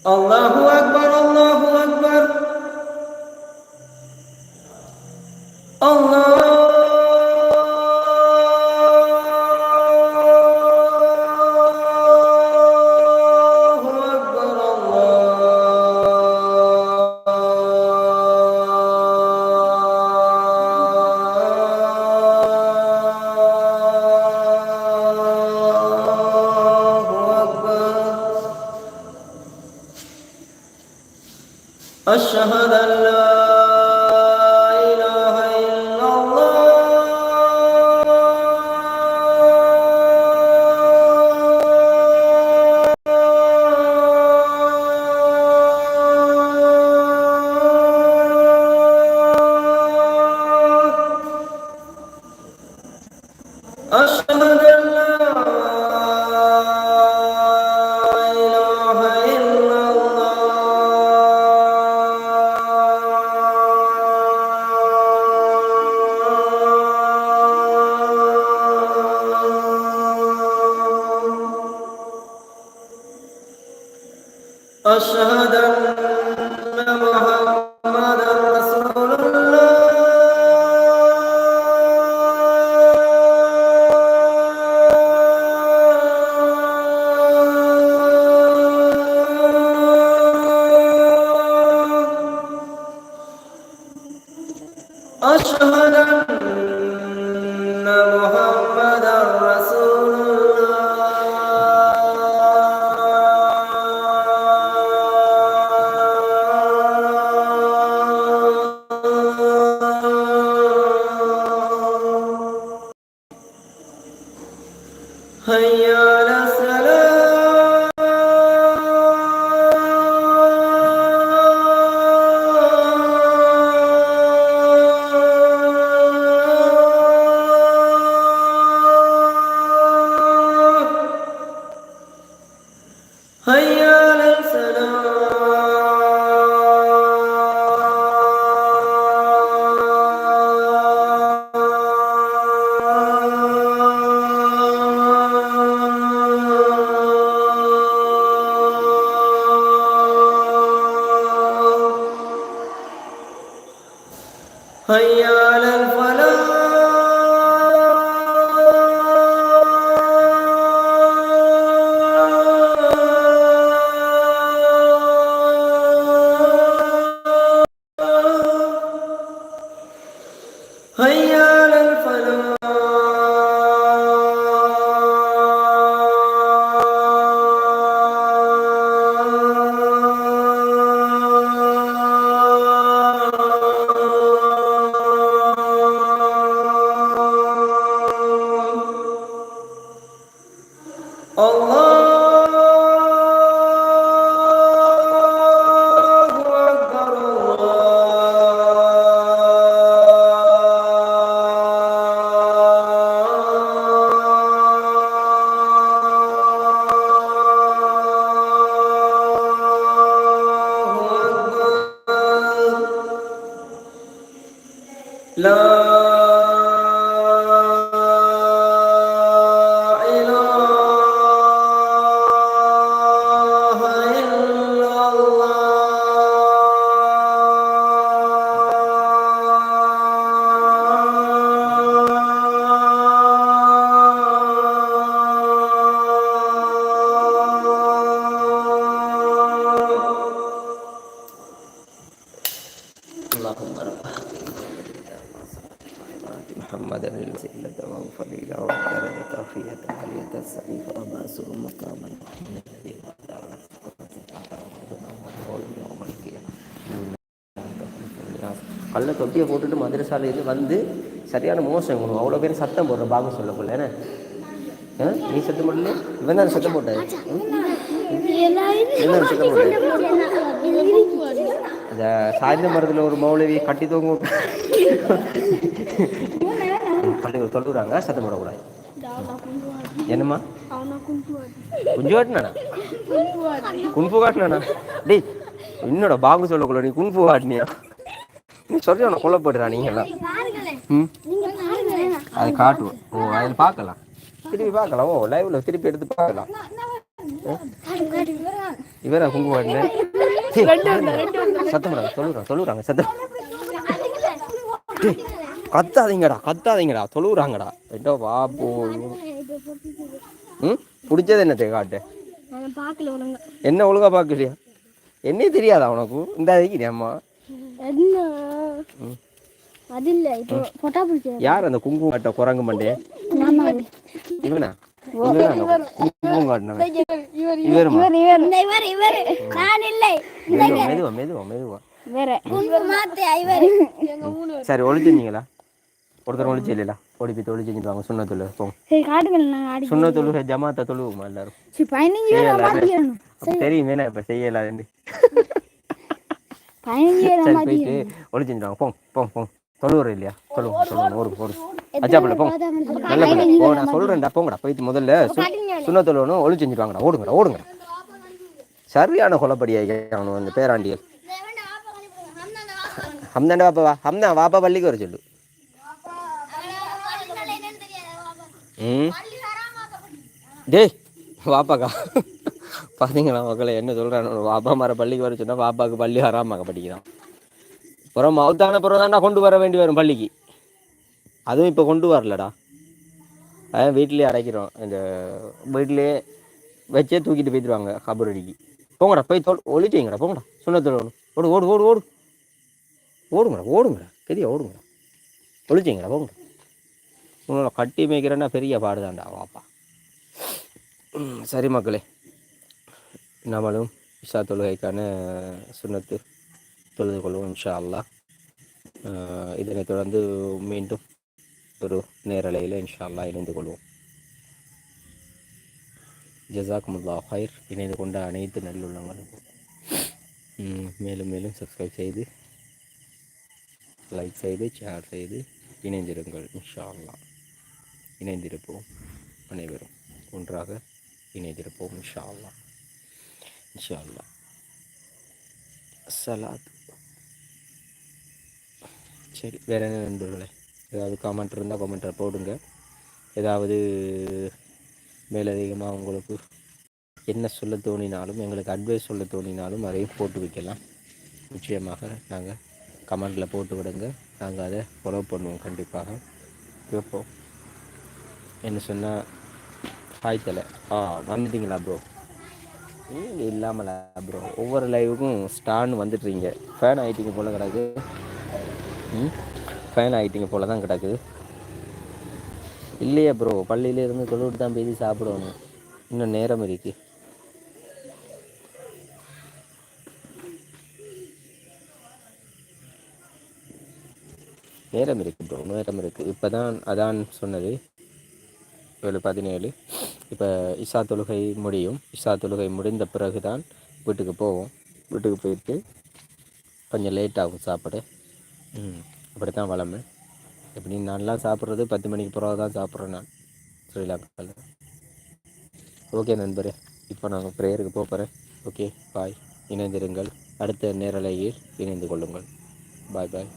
Allahu أشهد أن لا هيا على হইয়া La الوسيلة والفضيلة والدرجة رفيعة عالية السعيف وباسر مقاما محمد الذي கல்ல தொட்டியை போட்டுட்டு மதுரசாலையில வந்து சரியான மோசம் இவனும் அவ்வளோ பேர் சத்தம் போடுற பாகம் சொல்லக்குள்ள என்ன ஆ? நீ சத்தம் போடல இவன் தான் சத்தம் போட்டாரு என்ன சத்தம் போட்டாரு இந்த சாய்ந்த மரத்தில் ஒரு மௌலவி கட்டி தூங்க பள்ளி சொல்லுறாங்க சத்தம் போடக்கூடாது. என்னம்மா? குஞ்சு காட்டினானா குன்பு காட்டினானா டேய் என்னோட பாங்கு சொல்லக்குள்ள நீ குன்பு காட்டினியா நீ சொல்லி உன கொல்லப்படுறா நீங்க ம்? அது காட்டுவோம். ஓ அதில் பார்க்கலாம். திருப்பி பார்க்கலாம். ஓ லைவ்ல திருப்பி எடுத்து பார்க்கலாம். இவரா வாட்டினேன் சத்தம் சொல்லுறாங்க சொல்லுறாங்க சத்தம். கத்தாதீங்கடா கத்தாதீங்கடா தொழுவுறாங்கடா. எட்டோ வா போ ம்? பிடிச்சது என்ன காட்டு? என்ன ஒழுங்கா பார்க்கலையா என்னே தெரியாதா உனக்கு? இந்த அதுக்கு அம்மா. என்ன? அது இல்ல இப்போ பொட்டா பிடிச்ச யார் அந்த குங்குமம் காட்ட குரங்கு மண்டே? இவனா? குங்குமம் காட்டினவன். இவருமா? மெதுவா மெதுவா மெதுவா சரி ஒளிச்சிருந்தீங்களா ஒருத்தர் ஒளிச்சு இல்லையா ஓடி போய் தொழில் செஞ்சுட்டு சொன்ன தொழு போங்க சரி காட்டுங்கள் நான் ஆடி சொன்ன தொழு ஜமாத்த தொழுவுமா எல்லாரும்? சரி பதினஞ்சு பேர் செய்யலாம் தெரியும் வேணா இப்ப செய்யலான்னு பதினஞ்சு பேர் சரி போயிட்டு ஒளிச்சுட்டு போங்க போங்க போங்க தொழுவுற இல்லையா? தொழுவோம் தொழுவோம் ஓடு ஓடு அச்சாப்பிள்ள போங்க நல்ல பிள்ளை. போ நான் சொல்றேன்டா. போங்கடா. போயிட்டு முதல்ல சுண்ண தொழுவணும் ஒளி செஞ்சுட்டு வாங்கடா. ஓடுங்கடா ஓடுங்கடா. சரியான கொலப்படியா அவனு அந்த பேராண்டியல். ஹம்தாண்டா வாப்பா வா. ஹம்தா வாப்பா பள்ளிக்கு வர சொல்லு. ம். டேய் வாப்பாக்கா. பார்த்தீங்களா மக்களை என்ன சொல்கிறான் வாப்பா மாற பள்ளிக்கு வர சொன்னால் பாப்பாவுக்கு பள்ளி வராமாக்க படிக்கிறான். அப்புறம் மவுத்தான பிறகு தான்டா கொண்டு வர வேண்டி வரும் பள்ளிக்கு. அதுவும் இப்போ கொண்டு வரலடா. அதான் வீட்லேயே அடைக்கிறோம். இந்த வீட்டிலே வச்சே தூக்கிட்டு போயிடுவாங்க கபரடிக்கு. போங்கடா போய் தோல் ஒழிச்சிங்கடா போங்கடா. சுண்ணத்தோடு ஓடு ஓடு ஓடு ஓடு. ஓடுங்கடா ஓடுங்கடா. கதியா ஓடுங்கடா. ஒழிச்சிங்கடா போங்கடா. உன்னோட கட்டி மேய்க்கிறேன்னா பெரிய பாடுதான்டா வாப்பா சரி மக்களே. நம்மளும் இஷா தொழுகைக்கான சுண்ணத்து தொழுது கொள்வோம் இன்ஷா அல்லாஹ் இதனைத் தொடர்ந்து மீண்டும் ஒரு நேரலையில் இன்ஷா அல்லா இணைந்து கொள்வோம். ஜசாக்குமுல்லா ஹைர் இணைந்து கொண்ட அனைத்து நல்லுள்ளங்களுக்கும் மேலும் மேலும் சப்ஸ்கிரைப் செய்து லைக் செய்து ஷேர் செய்து இணைந்திருங்கள் இன்ஷா அல்லா இணைந்திருப்போம். அனைவரும் ஒன்றாக இணைந்திருப்போம் இன்ஷா அல்லாஹ் இன்ஷா சலாத். சரி வேற என்ன நண்பர்களே? ஏதாவது காமெண்ட் இருந்தால் காமெண்ட்டை போடுங்க. ஏதாவது மேலதிகமாக உங்களுக்கு என்ன சொல்ல தோணினாலும் எங்களுக்கு அட்வைஸ் சொல்ல தோணினாலும் அதையும் போட்டு வைக்கலாம். நிச்சயமாக நாங்கள் கமெண்டில் போட்டு விடுங்க. நாங்கள் அதை ஃபாலோ பண்ணுவோம் கண்டிப்பாக. கேட்போம். என்ன சொன்னால் ஹாய் தலை ஆ வந்துட்டீங்களா ப்ரோ நீங்க இல்லாமலா ப்ரோ ஒவ்வொரு லைவுக்கும் ஸ்டான் வந்துட்டுறீங்க ஃபேன் ஆகிட்டீங்க போல் கிடக்கு. ம்? ஃபேன் ஆகிட்டீங்க போல் தான் கிடக்குது இல்லையா ப்ரோ பள்ளியிலேருந்து தொழுவிட்டு தான் பேசி சாப்பிடணும். இன்னும் நேரம் இருக்குது நேரம் இருக்குது ப்ரோ நேரம் இருக்குது இப்போ தான் அதான் சொன்னது. ஏழு பதினேழு. இப்போ இஷா தொழுகை முடியும். இஷா தொழுகை முடிந்த பிறகு தான் வீட்டுக்கு போவோம். வீட்டுக்கு போயிட்டு கொஞ்சம் லேட் ஆகும் சாப்பிட. ம் அப்படி தான் வளமை. எப்படி நான்லாம் சாப்பிட்றது? பத்து மணிக்கு பிறகு தான் சாப்பிட்றேன் நான். ஸ்ரீலங்காவில் ஓகே நண்பரே இப்போ நாங்கள் ப்ரேயருக்கு போகிறேன் ஓகே பாய் இணைந்திருங்கள். அடுத்த நேரலையில் இணைந்து கொள்ளுங்கள். பாய் பாய்